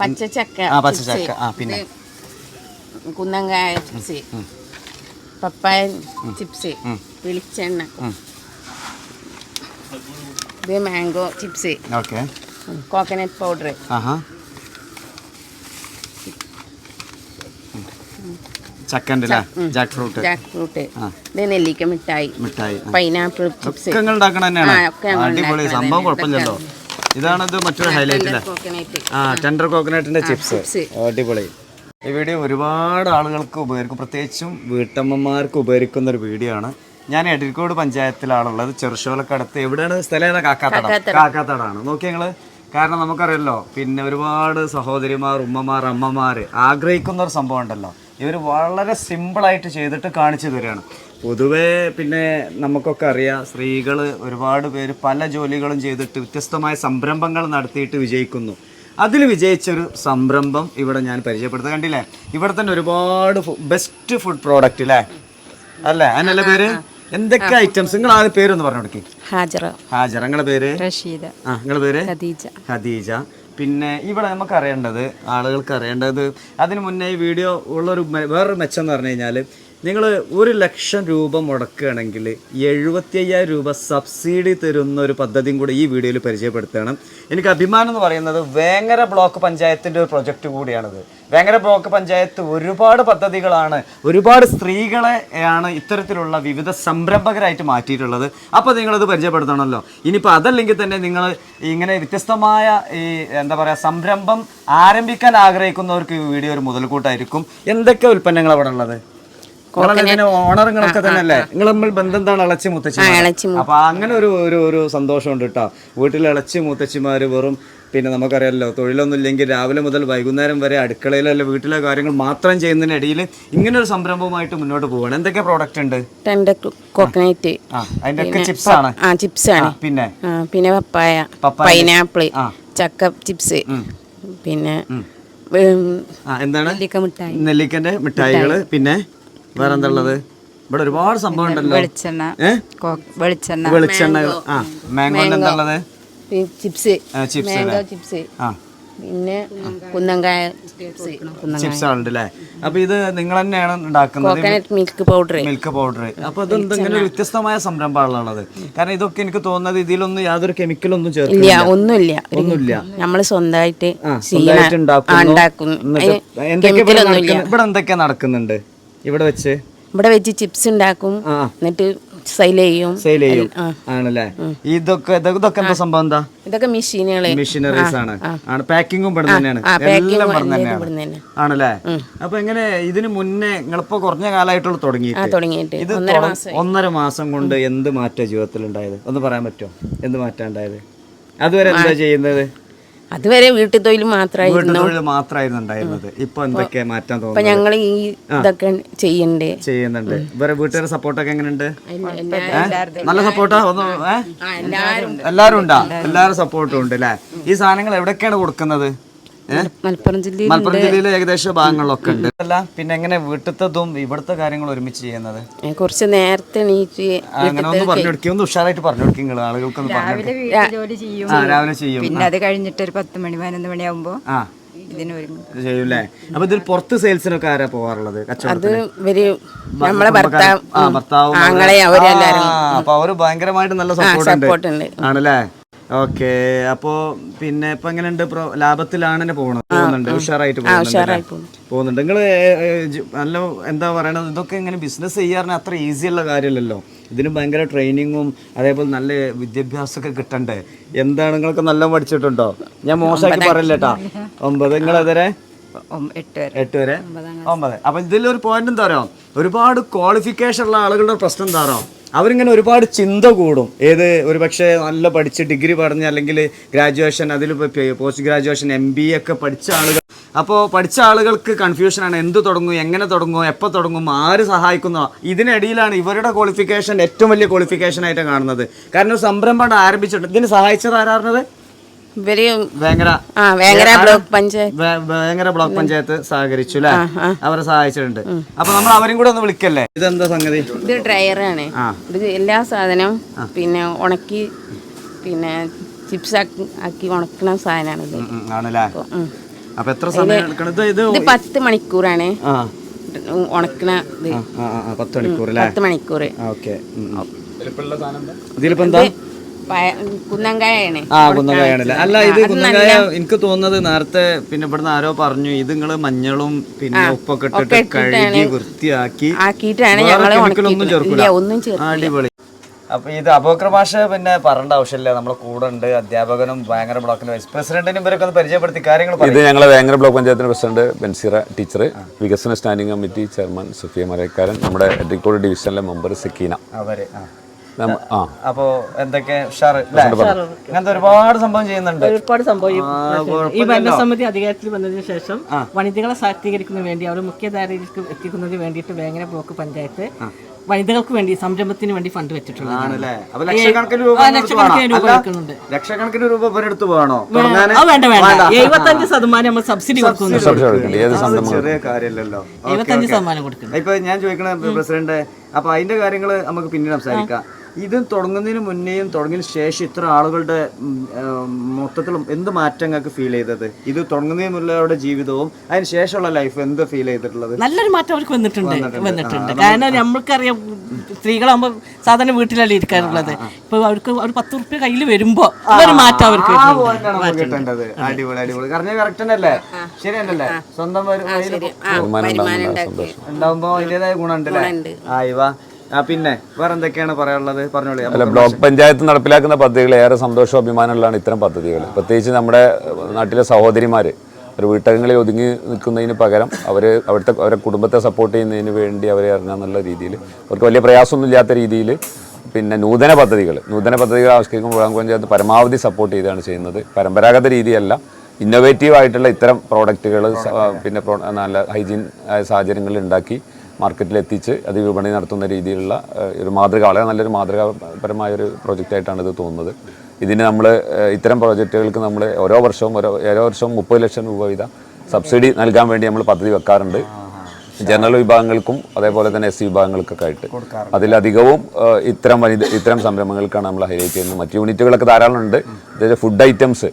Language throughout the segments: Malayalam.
പച്ചച്ചക്ക ആ, പച്ചച്ചക്ക. ആ, പിന്നെ? കുന്നങ്കായ ചിപ്സ്. Papaya chips. വെളിച്ചെണ്ണ. ഇത് mango chips. Okay. Coconut powder ആഹാ. Jackfruit jackfruit. ഇത് നെല്ലിക്ക മിഠായി. മിഠായി പൈനാപ്പിൾ ചിപ്സ് ഒക്കെ ഉണ്ടാക്കണ തന്നെയാണ്. അടിപൊളി. സംഭവം. കുഴപ്പമില്ലല്ലോ. ഇതാണത് മറ്റൊരു ഹൈലൈറ്റ് ആ ടെൻഡർ കോക്കനട്ടിന്റെ ചിപ്സ്. അടിപൊളി. ഈ വീഡിയോ ഒരുപാട് ആളുകൾക്ക് ഉപകരിക്കും. പ്രത്യേകിച്ചും വീട്ടമ്മമാർക്ക് ഉപകരിക്കുന്ന ഒരു വീഡിയോ ആണ്. ഞാൻ എടിക്കോട് പഞ്ചായത്തിലാണുള്ളത്. ചെറുശോലക്കടുത്ത് എവിടെയാണ്? സ്ഥലം കാക്കാത്തട. കാക്കാത്തടാണ്. നോക്കി ഞങ്ങൾ കാരണം നമുക്കറിയല്ലോ പിന്നെ ഒരുപാട് സഹോദരിമാർ ഉമ്മമാർ അമ്മമാർ ആഗ്രഹിക്കുന്ന ഒരു സംഭവം ഉണ്ടല്ലോ. ഇവർ വളരെ സിമ്പിളായിട്ട് ചെയ്തിട്ട് കാണിച്ചു തരികയാണ്. പൊതുവേ പിന്നെ നമുക്കൊക്കെ അറിയാം സ്ത്രീകൾ ഒരുപാട് പേര് പല ജോലികളും ചെയ്തിട്ട് വ്യത്യസ്തമായ സംരംഭങ്ങൾ നടത്തിയിട്ട് വിജയിക്കുന്നു. അതിൽ വിജയിച്ചൊരു സംരംഭം ഇവിടെ ഞാൻ പരിചയപ്പെടുത്തുക കണ്ടില്ലേ? ഇവിടെ തന്നെ ഒരുപാട് ബെസ്റ്റ് ഫുഡ് പ്രോഡക്റ്റ് അല്ലേ അല്ലേ? അതിനല്ല പേര്? എന്തൊക്കെ ഐറ്റംസ് നിങ്ങൾ ആ പേരൊന്ന് പറഞ്ഞു കൊടുക്കി. ഹാജറ. ഹാജറ. നിങ്ങളുടെ പേര്? റഷീദ. ആ നിങ്ങളുടെ പേര്? ഖദീജ. ഖദീജ. പിന്നെ ഇവിടെ നമുക്ക് അറിയേണ്ടത് ആളുകൾക്ക് അറിയേണ്ടത് അതിന് മുന്നേ ഈ വീഡിയോ ഉള്ളൊരു വേറൊരു മെച്ചം എന്ന് പറഞ്ഞു കഴിഞ്ഞാൽ നിങ്ങൾ ഒരു ലക്ഷം രൂപ മുടക്കുകയാണെങ്കിൽ എഴുപത്തി അയ്യായിരം രൂപ സബ്സിഡി തരുന്ന ഒരു പദ്ധതിയും കൂടി ഈ വീഡിയോയിൽ പരിചയപ്പെടുത്തുകയാണ് എനിക്ക് അഭിമാനം എന്ന് പറയുന്നത് വേങ്ങര ബ്ലോക്ക് പഞ്ചായത്തിന്റെ ഒരു പ്രൊജക്റ്റ് കൂടിയാണിത്. വേങ്ങര ബ്ലോക്ക് പഞ്ചായത്ത് ഒരുപാട് പദ്ധതികളാണ് ഒരുപാട് സ്ത്രീകളെ ആണ് ഇത്തരത്തിലുള്ള വിവിധ സംരംഭകരായിട്ട് മാറ്റിയിട്ടുള്ളത്. അപ്പോൾ നിങ്ങളത് പരിചയപ്പെടുത്തണമല്ലോ. ഇനിയിപ്പോൾ അതല്ലെങ്കിൽ തന്നെ നിങ്ങൾ ഇങ്ങനെ വ്യത്യസ്തമായ ഈ എന്താ പറയുക സംരംഭം ആരംഭിക്കാൻ ആഗ്രഹിക്കുന്നവർക്ക് ഈ വീഡിയോ ഒരു മുതൽക്കൂട്ടായിരിക്കും. എന്തൊക്കെ ഉൽപ്പന്നങ്ങൾ അവിടെ ഉള്ളത്? ഓണറുകളൊക്കെ തന്നെ അല്ലേ നിങ്ങൾ തമ്മിൽ ബന്ധം എന്താണ് ഇളച്ചി മുത്തച്ഛി അപ്പൊ അങ്ങനെ ഒരു ഒരു ഒരു സന്തോഷമുണ്ട് കേട്ടോ. വീട്ടിൽ ഇളച്ചി മുത്തച്ഛിമാര് വെറും പിന്നെ നമുക്കറിയാലോ തൊഴിലൊന്നും ഇല്ലെങ്കിൽ രാവിലെ മുതൽ വൈകുന്നേരം വരെ അടുക്കളയിലല്ല വീട്ടിലെ കാര്യങ്ങൾ മാത്രം ചെയ്യുന്നതിനിടയിൽ ഇങ്ങനെ ഒരു സംരംഭവുമായിട്ട് മുന്നോട്ട് പോവാണ്. എന്തൊക്കെ പ്രോഡക്റ്റ് ഉണ്ട്? കോക്കനട്ട് അതിന്റെ ചിപ്സ് ആണ്. ചിപ്സ് ആണ്. പിന്നെ? പിന്നെ പപ്പായ. പപ്പായ. പൈനാപ്പിൾ ചക്ക ചിപ്സ് പിന്നെ എന്താണ്? നെല്ലിക്ക മിഠായി. നെല്ലിക്കന്റെ മിഠായികൾ പിന്നെ വേറെ എന്താ ഉള്ളത് ഇവിടെ ഒരുപാട് സംഭവം ഉണ്ടല്ലോ. വെളിച്ചെണ്ണ. വെളിച്ചെണ്ണ. വെളിച്ചെണ്ണ. ആ മാംഗോന്റെ എന്താ ഉള്ളത് ചിപ്സ്. Chips mango chips. ആ. പിന്നെ കുന്നങ്കായ ചിപ്സ്. ചിപ്സ് ഉണ്ട് അല്ലേ അപ്പൊ ഇത് നിങ്ങൾ തന്നെയാണ് ഉണ്ടാക്കുന്നത്. Coconut milk powder milk powder അപ്പൊ ഇത് ഇങ്ങനെ ഒരു വ്യത്യസ്തമായ സംരംഭമാണുള്ളത്? കാരണം ഇതൊക്കെ എനിക്ക് തോന്നുന്നത് ഇതിലൊന്നും യാതൊരു കെമിക്കലൊന്നും ഇല്ല ചേർക്കില്ല ഒന്നുമില്ല. ഒന്നുമില്ല നമ്മൾ സ്വന്തമായിട്ട് എന്തൊക്കെ ഇവിടെ എന്തൊക്കെയാ നടക്കുന്നുണ്ട്? ഇവിടെ വെച്ച്? ഇവിടെ വെച്ച് ചിപ്സ് ഉണ്ടാക്കും എന്നിട്ട് സെയിൽ ചെയ്യും. സെയിൽ ചെയ്യും. ആണല്ലേ? ഇതൊക്കെ ഇതൊക്കെ എന്താ സംഭവം എന്താ? ഇതൊക്കെ മെഷീനുകൾ മെഷീനറീസ് ആണ്. ആണ് പാക്കിങ്ങും ഇവിടെ തന്നെയാണ്. എല്ലാം ഇവിടെ തന്നെയാണ്. ആണല്ലേ? അപ്പൊ എങ്ങനെ ഇതിന് മുന്നേ നിങ്ങളിപ്പോ കുറഞ്ഞ കാലമായിട്ടുള്ള തുടങ്ങിയിട്ട്? ഇത് ഒന്നര മാസം ഒന്നര മാസം കൊണ്ട് എന്ത് മാറ്റം ജീവിതത്തിൽ ഉണ്ടായത് ഒന്ന് പറയാൻ പറ്റുമോ? എന്ത് മാറ്റം ഉണ്ടായത്? അതുവരെ എന്താ ചെയ്യുന്നത്? അതുവരെ വീട്ടു തൊഴിൽ മാത്രമായിരുന്നു വീട്ടുതൊഴിൽ മാത്രമായിരുന്നു ഉണ്ടായിരുന്നത്. ഇപ്പൊ എന്തൊക്കെ മാറ്റാൻ തോന്നുന്നു ഞങ്ങൾ ഈ ഇതൊക്കെ ചെയ്യണ്ടേ ചെയ്യുന്നുണ്ട്. ഇവരെ വീട്ടുകാരെ സപ്പോർട്ടൊക്കെ എങ്ങനെയുണ്ട്? നല്ല സപ്പോർട്ടാ ഒന്ന്? എല്ലാരും ഉണ്ടാ. എല്ലാരും സപ്പോർട്ടും ഉണ്ട്. അല്ലേ? ഈ സാധനങ്ങൾ എവിടെയൊക്കെയാണ് കൊടുക്കുന്നത്? മലപ്പുറം ജില്ലയിൽ മലപ്പുറം ജില്ലയിലെ ഏകദേശ ഭാഗങ്ങളിലൊക്കെ ഉണ്ട്. അല്ല പിന്നെ എങ്ങനെ വീട്ടിലത്തതും ഇവിടുത്തെ കാര്യങ്ങൾ ഒരുമിച്ച് ചെയ്യുന്നത്? കുറച്ച് നേരത്തെ എണീറ്റ് അങ്ങനെ ഒന്ന് പറഞ്ഞു കൊടുക്കുക ഒന്ന് ഉഷാറായിട്ട് പറഞ്ഞു കൊടുക്കുക നിങ്ങൾ ആളുകൾക്കൊന്ന് പറഞ്ഞു രാവിലെ ജോലി ചെയ്യും. രാവിലെ ചെയ്യും. പിന്നെ അത് കഴിഞ്ഞിട്ട് ഒരു പത്ത് മണി പതിനൊന്ന് മണിയാകുമ്പോൾ ആ. ഇതിനൊരുങ്ങും ചെയ്യൂലേ അപ്പൊ ഇതിൽ പുറത്ത് സെയിൽസിനൊക്കെ ആരാ പോവാറുള്ളത്? അത് കച്ചവടത്തിന് ഇവർ നമ്മളെ ഭർത്താവ് ആ ഭർത്താവും ആങ്ങളെ അവരെല്ലാരും. ആ, അവർ ഭയങ്കരമായിട്ട് നല്ല സപ്പോർട്ട് ഉണ്ട്. ആണല്ലേ? ഓക്കെ അപ്പോ പിന്നെ ഇപ്പൊ എങ്ങനെയുണ്ട്? പ്രോ- ലാഭത്തിലാണ് പോകുന്നത് പോകുന്നുണ്ട് ഉഷാറായിട്ട് പോകുന്നുണ്ട്? പോകുന്നുണ്ട്. നിങ്ങൾ നല്ല എന്താ പറയണത്? ഇതൊക്കെ ഇങ്ങനെ ബിസിനസ് ചെയ്യാറിന് അത്ര ഈസി ഉള്ള കാര്യമല്ലല്ലോ. ഇതിന് ഭയങ്കര ട്രെയിനിങ്ങും അതേപോലെ നല്ല വിദ്യാഭ്യാസമൊക്കെ കിട്ടണ്ടേ? എന്താണ്? നിങ്ങൾക്ക് നല്ല പഠിച്ചിട്ടുണ്ടോ? ഞാൻ മോശമാക്കി പറയില്ല കേട്ടാ ഒമ്പത്. നിങ്ങളെതിരെ എതിരെ? എട്ട് വരെ. എട്ട് വരെ? ഒമ്പത് അപ്പൊ ഇതിലൊരു പോയിന്റ് എന്താ പറയുക ഒരുപാട് ക്വാളിഫിക്കേഷൻ ഉള്ള ആളുകളുടെ പ്രശ്നം എന്താ പറയുക അവരിങ്ങനെ ഒരുപാട് ചിന്ത കൂടും. ഏത് ഒരു പക്ഷേ നല്ല പഠിച്ച് ഡിഗ്രി പഠിഞ്ഞ് അല്ലെങ്കിൽ ഗ്രാജുവേഷൻ അതിൽ പോസ്റ്റ് ഗ്രാജുവേഷൻ എം ബി ഒക്കെ പഠിച്ച ആളുകൾ. അപ്പോൾ പഠിച്ച ആളുകൾക്ക് കൺഫ്യൂഷനാണ് എന്ത് തുടങ്ങും എങ്ങനെ തുടങ്ങും എപ്പോൾ തുടങ്ങും ആര് സഹായിക്കുന്നോ. ഇതിനിടയിലാണ് ഇവരുടെ ക്വാളിഫിക്കേഷൻ ഏറ്റവും വലിയ ക്വാളിഫിക്കേഷൻ ആയിട്ട് കാണുന്നത്. കാരണം സംരംഭം ആരംഭിച്ചിട്ട് ഇതിന് സഹായിച്ചത് ആരായിരുന്നത് ഇവർ വേങ്ങര. ആ വേങ്ങര ബ്ലോക്ക് പഞ്ചായത്ത്. വേങ്ങര ബ്ലോക്ക് പഞ്ചായത്ത് സഹകരിച്ചു അല്ലേ? അവരെ സഹായിച്ചിട്ടുണ്ട്. അപ്പൊ നമ്മൾ അവരും കൂടെ ഒന്ന് വിളിക്കല്ലേ? ഇതെന്താ സംഗതി? ഇത് ഡ്രയറാണ്. ഇത് എല്ലാ സാധനവും പിന്നെ ഉണക്കി പിന്നെ ചിപ്സ് ആക്കി ഉണക്കുന്ന സാധനമാണ് ആണല്ലേ. അപ്പൊ എത്ര സമയം ഇത് പത്ത് മണിക്കൂറാണ്. ഉണക്കണ പത്ത് മണിക്കൂർ പത്ത് മണിക്കൂർ ഓക്കെ. ഇതിലിപ്പോ എന്താ? കുന്നങ്കായാണ്. ആ കുന്നങ്കായാണല്ലേ? അല്ല ഇത് കുന്നങ്കായ എനിക്ക് തോന്നുന്നത് നേരത്തെ പിന്നെ ഇവിടുന്ന് ആരോ പറഞ്ഞു ഇത് നിങ്ങൾ മഞ്ഞളും പിന്നെ ഉപ്പൊക്കെ ഇട്ടിട്ട് കഴുകി വൃത്തിയാക്കി ആക്കിയിട്ടാണ് ഞങ്ങൾ ഒന്നും ചേർക്കില്ല ഒന്നും ചേർക്കില്ല അടിപൊളി. അപ്പൊ ഇത് അബോക്ര ഭാഷ പിന്നെ പറയേണ്ട ആവശ്യമില്ല. നമ്മളെ കൂടെ ഉണ്ട് അധ്യാപകനും ഭയങ്കര ബ്ലോക്കിന്റെ വൈസ് പ്രസിഡന്റിനും ഇവരൊക്കെ ഒന്ന് പരിചയപ്പെടുത്തി കാര്യങ്ങൾ ഇത് ഞങ്ങളെ ഭയങ്കര ബ്ലോക്ക് പഞ്ചായത്തിന്റെ പ്രസിഡന്റ് ബെൻസിറ ടീച്ചർ വികസന standing committee chairman Sufiya Marakkaran നമ്മുടെ ഡിക്കോഡ് ഡിവിഷനിലെ മെമ്പർ സക്കീന. അവർ ആ. അപ്പൊ എന്തൊക്കെ? ഇങ്ങനത്തെ ഒരുപാട് സംഭവം ചെയ്യുന്നുണ്ട്. ഒരുപാട് സംഭവം ഈ. ഭരണസമിതി അധികാരത്തിൽ വന്നതിന് ശേഷം വനിതകളെ ശാക്തീകരിക്കുന്നതിന് വേണ്ടി അവർ മുഖ്യധാരയിലേക്ക് എത്തിക്കുന്നതിന് വേണ്ടിയിട്ട് വേങ്ങര ബ്ലോക്ക് പഞ്ചായത്ത് വനിതകൾക്ക് വേണ്ടി സംരംഭത്തിന് വേണ്ടി ഫണ്ട് വെച്ചിട്ടുള്ളത് ലക്ഷക്കണക്കിന് രൂപ ഇവരെടുത്ത് വേണോ. വേണ്ട വേണ്ട. എഴുപത്തഞ്ച് ശതമാനം നമ്മൾ സബ്സിഡി കൊടുക്കുന്നു ചെറിയ കാര്യമല്ലല്ലോ എഴുപത്തഞ്ച് ശതമാനം കൊടുക്കുന്നു ഇപ്പൊ ഞാൻ ചോദിക്കണ പ്രസിഡന്റ് അപ്പൊ അതിന്റെ കാര്യങ്ങൾ നമുക്ക് പിന്നീട് സംസാരിക്കാം. ഇത് തുടങ്ങുന്നതിന് മുന്നേയും തുടങ്ങിയതിന് ശേഷം ഇത്ര ആളുകളുടെ മൊത്തത്തിലും എന്ത് മാറ്റങ്ങൾക്ക് ഫീൽ ചെയ്തത്? ഇത് തുടങ്ങുന്നതിന് മുന്നേ ജീവിതവും അതിന് ശേഷമുള്ള ലൈഫ് എന്ത് ഫീൽ ചെയ്തിട്ടുള്ളത്? നല്ലൊരു മാറ്റം അവർക്ക് വന്നിട്ടുണ്ട്. വന്നിട്ടുണ്ട്. കാരണം നമ്മൾക്കറിയാം സ്ത്രീകളാകുമ്പോൾ സാധാരണ വീട്ടിലല്ലേ ഇരിക്കാറുള്ളത്. ഇപ്പൊ അവർക്ക് ഒരു പത്ത് റുപ്യ കയ്യിൽ വരുമ്പോ ഒരു മാറ്റം അവർക്ക്. കിട്ടേണ്ടത് അടിപൊളി അടിപൊളി. കാരണം കറക്റ്റ് തന്നെയല്ലേ? ശരിയല്ലേ സ്വന്തം ഉണ്ടാവുമ്പോ അതിന്റേതായ ഗുണമുണ്ടല്ലേ? ആയിവാ പിന്നെ വേറെ എന്തൊക്കെയാണ് പറയാനുള്ളത്? പറഞ്ഞോളൂ അല്ല ബ്ലോക്ക് പഞ്ചായത്ത് നടപ്പിലാക്കുന്ന പദ്ധതികൾ ഏറെ സന്തോഷവും അഭിമാനമുള്ളതാണ് ഇത്തരം പദ്ധതികൾ. പ്രത്യേകിച്ച് നമ്മുടെ നാട്ടിലെ സഹോദരിമാർ ഒരു വീട്ടകങ്ങളിൽ ഒതുങ്ങി നിൽക്കുന്നതിന് പകരം അവർ അവിടുത്തെ അവരുടെ കുടുംബത്തെ സപ്പോർട്ട് ചെയ്യുന്നതിന് വേണ്ടി അവരെ ഇറങ്ങാന്നുള്ള രീതിയിൽ അവർക്ക് വലിയ പ്രയാസമൊന്നും ഇല്ലാത്ത രീതിയിൽ പിന്നെ നൂതന പദ്ധതികൾ നൂതന പദ്ധതികൾ ആവിഷ്കരിക്കുമ്പോൾ ബ്ലോക്ക് പഞ്ചായത്ത് പരമാവധി സപ്പോർട്ട് ചെയ്താണ് ചെയ്യുന്നത്. പരമ്പരാഗത രീതിയല്ല ഇന്നോവേറ്റീവ് ആയിട്ടുള്ള ഇത്തരം പ്രോഡക്റ്റുകൾ പിന്നെ നല്ല ഹൈജീൻ ആയ സാഹചര്യങ്ങളിൽ ഉണ്ടാക്കി മാർക്കറ്റിൽ എത്തിച്ച് അത് വിപണി നടത്തുന്ന രീതിയിലുള്ള ഒരു മാതൃക വളരെ നല്ലൊരു മാതൃകാപരമായ ഒരു പ്രോജക്റ്റായിട്ടാണ് ഇത് തോന്നുന്നത്. ഇതിന് നമ്മൾ ഇത്തരം പ്രോജക്റ്റുകൾക്ക് നമ്മൾ ഓരോ വർഷവും ഓരോ ഓരോ വർഷവും മുപ്പത് ലക്ഷം രൂപ വീതം സബ്സിഡി നൽകാൻ വേണ്ടി നമ്മൾ പദ്ധതി വെക്കാറുണ്ട്. ജനറൽ വിഭാഗങ്ങൾക്കും അതേപോലെ തന്നെ എസ് സി വിഭാഗങ്ങൾക്കൊക്കെ ആയിട്ട്. അതിലധികവും ഇത്തരം വനിത ഇത്തരം സംരംഭങ്ങൾക്കാണ് നമ്മൾ ഹൈലൈറ്റ് ചെയ്യുന്നത്. മറ്റ് യൂണിറ്റുകളൊക്കെ ധാരാളം ഉണ്ട് ഫുഡ് ഐറ്റംസ്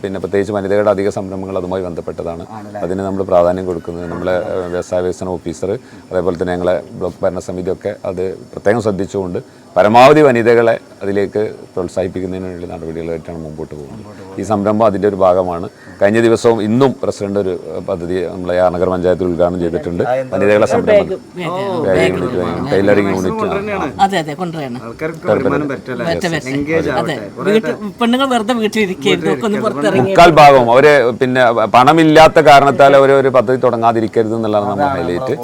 പിന്നെ പ്രത്യേകിച്ച് വനിതകളുടെ അധിക സംരംഭങ്ങൾ അതുമായി ബന്ധപ്പെട്ടതാണ്. അതിന് നമ്മൾ പ്രാധാന്യം കൊടുക്കുന്നത് നമ്മളെ വ്യവസായ വികസന ഓഫീസർ അതേപോലെ തന്നെ ഞങ്ങളെ ബ്ലോക്ക് ഭരണസമിതിയൊക്കെ അത് പ്രത്യേകം ശ്രദ്ധിച്ചുകൊണ്ട് പരമാവധി വനിതകളെ അതിലേക്ക് പ്രോത്സാഹിപ്പിക്കുന്നതിന് വേണ്ടി നടപടികളായിട്ടാണ് മുമ്പോട്ട് പോകുന്നത്. ഈ സംരംഭം അതിന്റെ ഒരു ഭാഗമാണ്. കഴിഞ്ഞ ദിവസവും ഇന്നും പ്രസിഡന്റ് ഒരു പദ്ധതി നമ്മളെ ആർനഗർ പഞ്ചായത്തിൽ ഉദ്ഘാടനം ചെയ്തിട്ടുണ്ട്. വനിതകളെ സംരംഭം. ടൈലറിംഗ് യൂണിറ്റ് പെണ്ണുങ്ങൾ വെറുതെ വീട്ടിലിരിക്കരുത് ഭാഗം അവർ പിന്നെ പണമില്ലാത്ത കാരണത്താൽ അവർ ഒരു പദ്ധതി തുടങ്ങാതിരിക്കരുത് എന്നുള്ളതാണ് നമ്മുടെ ഹൈലൈറ്റ്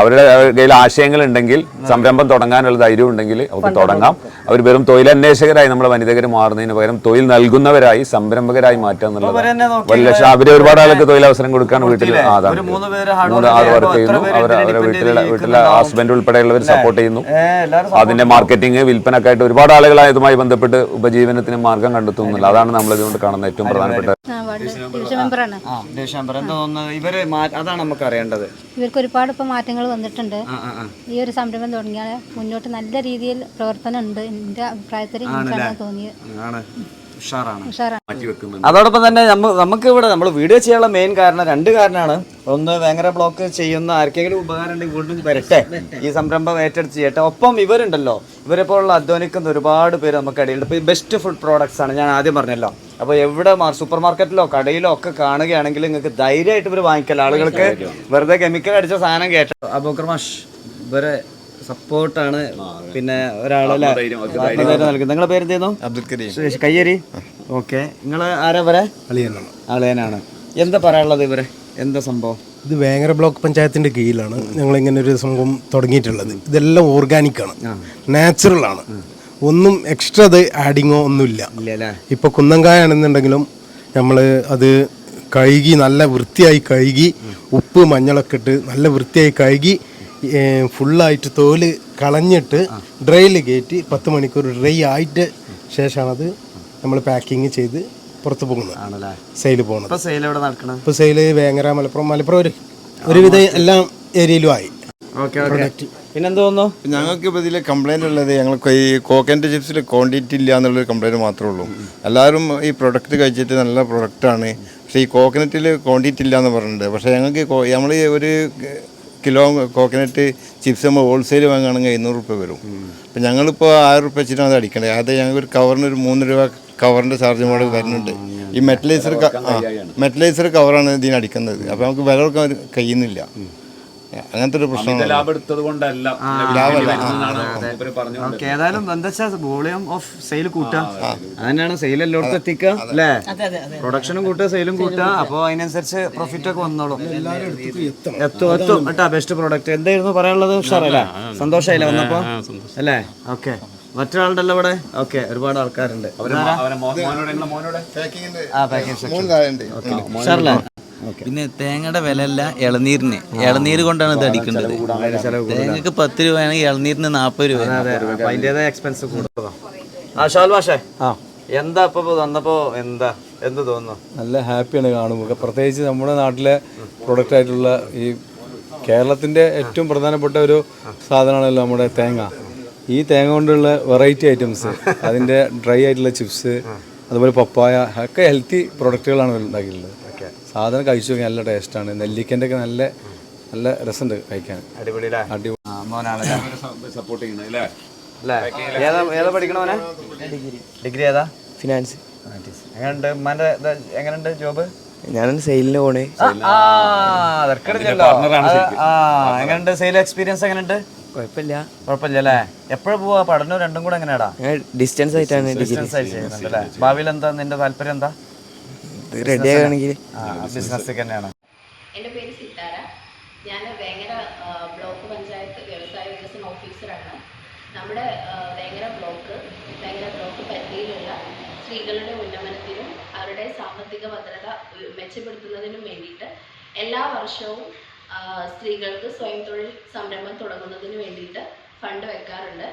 അവരുടെ കയ്യിൽ ആശയങ്ങൾ ഉണ്ടെങ്കിൽ സംരംഭം തുടങ്ങാനുള്ള ധൈര്യം ഉണ്ടെങ്കിൽ അവർക്ക് തുടങ്ങാം. അവർ വെറും തൊഴിലന്വേഷകരായി നമ്മുടെ വനിതകർ മാറുന്നതിന് പകരം തൊഴിൽ നൽകുന്നവരായി സംരംഭകരായി മാറ്റുക ഇവരെന്നെ എന്നുള്ളത് നോക്കി ഒരു ലക്ഷം അവർ ഒരുപാട് ആൾക്ക് തൊഴിലവസരം കൊടുക്കാൻ വീട്ടിൽ അതാണ്. മൂന്ന് ആറ് വർക്ക് ചെയ്യുന്നു. അവരുടെ അവർ വീട്ടിലെ വീട്ടിലെ ഹസ്ബൻഡ് ഉൾപ്പെടെയുള്ളവർ സപ്പോർട്ട് ചെയ്യുന്നു. അതിന്റെ മാർക്കറ്റിംഗ് വിൽപ്പനക്കായിട്ട് ഒരുപാട് ആളുകൾ ഇതുമായി ബന്ധപ്പെട്ട് ഉപജീവനത്തിന് മാർഗം കണ്ടെത്തുന്നില്ല. അതാണ് നമ്മൾ ഇതുകൊണ്ട് കാണുന്ന ഏറ്റവും പ്രധാനപ്പെട്ട ഇവർ അതാണ് നമുക്ക് അറിയേണ്ടത്. ഇവർക്ക് ഒരുപാട് ഇപ്പൊ മാറ്റങ്ങൾ വന്നിട്ടുണ്ട്. ആ, ആ, ആ. ഈ ഒരു സംരംഭം തുടങ്ങിയാൽ മുന്നോട്ട് നല്ല രീതിയിൽ പ്രവർത്തനം ഉണ്ട്. എന്റെ അഭിപ്രായത്തിൽ എനിക്കാണ് തോന്നിയത്. അതോടൊപ്പം തന്നെ നമുക്ക് ഇവിടെ നമ്മൾ വീഡിയോ ചെയ്യാനുള്ള മെയിൻ കാരണം രണ്ട് കാരണമാണ് ഒന്ന് ഭയങ്കര ബ്ലോക്ക് ചെയ്യുന്ന ആർക്കെങ്കിലും ഉപകാരം ഉണ്ടെങ്കിൽ വീണ്ടും വരട്ടെ. ഈ സംരംഭം ഏറ്റെടുത്ത് ചെയ്യട്ടെ. ഒപ്പം ഇവരുണ്ടല്ലോ. ഇവരെ പോലുള്ള അധ്വാനിക്കുന്ന ഒരുപാട് പേര് നമുക്ക് ഇടയിലുണ്ട്. ഇപ്പോൾ ഈ ബെസ്റ്റ് ഫുഡ് പ്രോഡക്ട്സ് ആണ് ഞാൻ ആദ്യം പറഞ്ഞല്ലോ. അപ്പോൾ എവിടെ സൂപ്പർ മാർക്കറ്റിലോ കടയിലോ ഒക്കെ കാണുകയാണെങ്കിൽ നിങ്ങൾക്ക് ധൈര്യമായിട്ട് ഇവർ വാങ്ങിക്കല്ലോ ആളുകൾക്ക് വെറുതെ കെമിക്കൽ അടിച്ച സാധനം കേട്ടോ അബോക്രമാഷ് മാഷ് ഇവരെ സപ്പോർട്ടാണ്. പിന്നെ ഒരാളല്ലേ ആത്മധൈര്യം നൽകുന്നത് നിങ്ങളെ പേര് എന്തായിരുന്നു അബ്ദുൽ കരീം. സുരേഷ് കയ്യേരി? ഓക്കെ. നിങ്ങൾ ആരാ വരെ അളിയനാണ്. എന്താ പറയാനുള്ളത് ഇവരെ? എന്താ സംഭവം? ഇത് വേങ്ങര ബ്ലോക്ക് പഞ്ചായത്തിന്റെ കീഴിലാണ് ഞങ്ങൾ ഇങ്ങനെ ഒരു സംഭവം തുടങ്ങിയിട്ടുള്ളത്. ഇതെല്ലാം ഓർഗാനിക് ആണ് നാച്ചുറൽ ആണ് ഒന്നും എക്സ്ട്രാ അത് ആഡിങ്ങോ ഒന്നുമില്ല. ഇല്ല ഇപ്പൊ കുന്നങ്കായ ആണെന്നുണ്ടെങ്കിലും നമ്മൾ അത് കഴുകി നല്ല വൃത്തിയായി കഴുകി ഉപ്പ് മഞ്ഞളൊക്കെ ഇട്ട് നല്ല വൃത്തിയായി കഴുകി ഫുള്ളായിട്ട് തോൽ കളഞ്ഞിട്ട് ഡ്രൈയിൽ കയറ്റി പത്ത് മണിക്കൂർ ഡ്രൈ ആയിട്ട് ശേഷമാണത് നമ്മൾ പാക്കിങ് ചെയ്ത് പുറത്ത് പോകുന്നത്. സെയിൽ പോകുന്നത് ഇപ്പൊ സെയിൽ എവിടെ നടക്കണം? ഇപ്പോൾ സെയിൽ വേങ്ങര മലപ്പുറം മലപ്പുറം ഒരു ഒരുവിധം എല്ലാം ഏരിയയിലും ആയി. തോന്നുന്നു? ഞങ്ങൾക്ക് ഇപ്പോൾ ഇതിൽ കംപ്ലൈന്റ് ഉള്ളത് ഞങ്ങൾക്ക് ഈ കോക്കന്റെ ചിപ്സിൽ ക്വാണ്ടിറ്റി ഇല്ല എന്നുള്ളൊരു കംപ്ലൈന്റ് മാത്രമേ ഉള്ളൂ. എല്ലാവരും ഈ പ്രൊഡക്റ്റ് കഴിച്ചിട്ട് നല്ല പ്രൊഡക്റ്റാണ് പക്ഷേ ഈ കോക്കനറ്റിൽ ക്വാണ്ടിറ്റി ഇല്ല എന്ന് പറഞ്ഞിട്ടുണ്ട്. പക്ഷേ ഞങ്ങൾക്ക് നമ്മൾ ഒരു കിലോ കോക്കനട്ട് ചിപ്സ് നമ്മൾ ഹോൾസെയിൽ വാങ്ങുകയാണെങ്കിൽ എഴുന്നൂറ് രൂപ വരും. അപ്പം ഞങ്ങളിപ്പോൾ ആയിരം റുപ്യ വെച്ചിട്ടാണ് അത് അടിക്കേണ്ടത് അത് ഞങ്ങൾക്ക് ഒരു കവറിന് ഒരു മൂന്ന് രൂപ കവറിന്റെ ചാർജ് മോഡൽ വരുന്നുണ്ട്. ഈ മെറ്റലൈസർ മെറ്റലൈസർ കവറാണ് ഇതിന് അടിക്കുന്നത്. അപ്പോൾ നമുക്ക് വില കൊടുക്കാൻ കഴിയുന്നില്ല അങ്ങനത്തെ ഒരു പ്രശ്നം ലാഭം എടുത്തത് കൊണ്ടല്ല ഏതായാലും വോളിയം ഓഫ് സെയിൽ കൂട്ടുക. അതന്നെയാണ് സെയിൽ എല്ലായിടത്തും എത്തിക്കുക അല്ലേ? പ്രൊഡക്ഷനും കൂട്ടുക സെയിലും കൂട്ടുക. അപ്പോൾ അതിനനുസരിച്ച് പ്രോഫിറ്റ് ഒക്കെ വന്നോളും. എത്തും എത്തും. കേട്ടാ ബെസ്റ്റ് പ്രോഡക്റ്റ് എന്തായിരുന്നു പറയാനുള്ളത് ഉഷാറല്ലേ? സന്തോഷമായില്ലേ വന്നപ്പോ? അല്ലേ? ഓക്കെ. മറ്റൊരാളുണ്ടല്ലോ ഇവിടെ? ഓക്കെ ഒരുപാട് ആൾക്കാരുണ്ട്? ആ പാക്കിംഗ് സെക്ഷൻ ഉഷാറല്ലേ? പിന്നെ തേങ്ങയുടെ വില അല്ല ഇളനീരിന് ഇളനീര് കൊണ്ടാണ് ഇത് അടിക്കേണ്ടത് തേങ്ങക്ക് പത്ത് രൂപയാണെങ്കിൽ ഇളനീരിന് നാപ്പത് രൂപ. എക്സ്പെൻസ് എന്താ ഇപ്പൊ വന്നപ്പോ എന്താ? എന്ത് തോന്നുന്നു? നല്ല ഹാപ്പിയാണ് കാണുമ്പോൾ. പ്രത്യേകിച്ച് നമ്മുടെ നാട്ടിലെ പ്രൊഡക്റ്റ് ആയിട്ടുള്ള ഈ കേരളത്തിന്റെ ഏറ്റവും പ്രധാനപ്പെട്ട ഒരു സാധനമാണല്ലോ നമ്മുടെ തേങ്ങ. ഈ തേങ്ങ കൊണ്ടുള്ള വെറൈറ്റി ഐറ്റംസ് അതിന്റെ ഡ്രൈ ആയിട്ടുള്ള ചിപ്സ് അതുപോലെ പപ്പായ ഒക്കെ ഹെൽത്തി പ്രൊഡക്റ്റുകളാണ് ഉണ്ടാക്കിയിട്ടുള്ളത് സാധനം കഴിച്ചു നോക്കി നല്ല ടേസ്റ്റാണ്. നെല്ലിക്കന്റെ ഒക്കെ നല്ല നല്ല രസമുണ്ട് കഴിക്കാൻ. അടിപൊളി. സപ്പോർട്ട് ചെയ്യുന്നത് ഏതാ ഏതാ പഠിക്കണവനെ ഡിഗ്രി. ഏതാ? ഫിനാൻസ്. എങ്ങനെയുണ്ട്? ഉമ്മാന്റെ ഇത് എങ്ങനെയുണ്ട് ജോബ്? ഞാൻ സെയിലിന് പോണേ. ആ തിരക്കിടില്ലല്ലോ. ആ എങ്ങനെയുണ്ട്? സെയിൽ എക്സ്പീരിയൻസ് എങ്ങനെയുണ്ട്? കുഴപ്പമില്ല. കുഴപ്പമില്ല അല്ലേ എപ്പോഴും പോവാ? പഠനവും രണ്ടും കൂടെ എങ്ങനെയാടാ? ഡിസ്റ്റൻസ് ആയിട്ടാണ് ഡിസ്റ്റൻസ് ആയിട്ട് അല്ലേ? ഭാവിയിൽ എന്താ? നിന്റെ താല്പര്യം എന്താ? റെഡി ആകുകയാണെങ്കിൽ ബിസിനസ് തന്നെയാണ്. എന്റെ പേര് സിത്താര. ഞാൻ വേങ്ങര ബ്ലോക്ക് പഞ്ചായത്ത് വ്യവസായ വികസന ഓഫീസറാണ്. നമ്മുടെ വേങ്ങര ബ്ലോക്ക് വേങ്ങര ബ്ലോക്ക് പരിധിയിലുള്ള സ്ത്രീകളുടെ ഉന്നമനത്തിനും അവരുടെ സാമ്പത്തിക ഭദ്രത മെച്ചപ്പെടുത്തുന്നതിനും വേണ്ടിയിട്ട് എല്ലാ വർഷവും സ്ത്രീകൾക്ക് സ്വയം തൊഴിൽ സംരംഭം തുടങ്ങുന്നതിന് വേണ്ടിയിട്ട് ഫണ്ട് വെക്കാറുണ്ട്.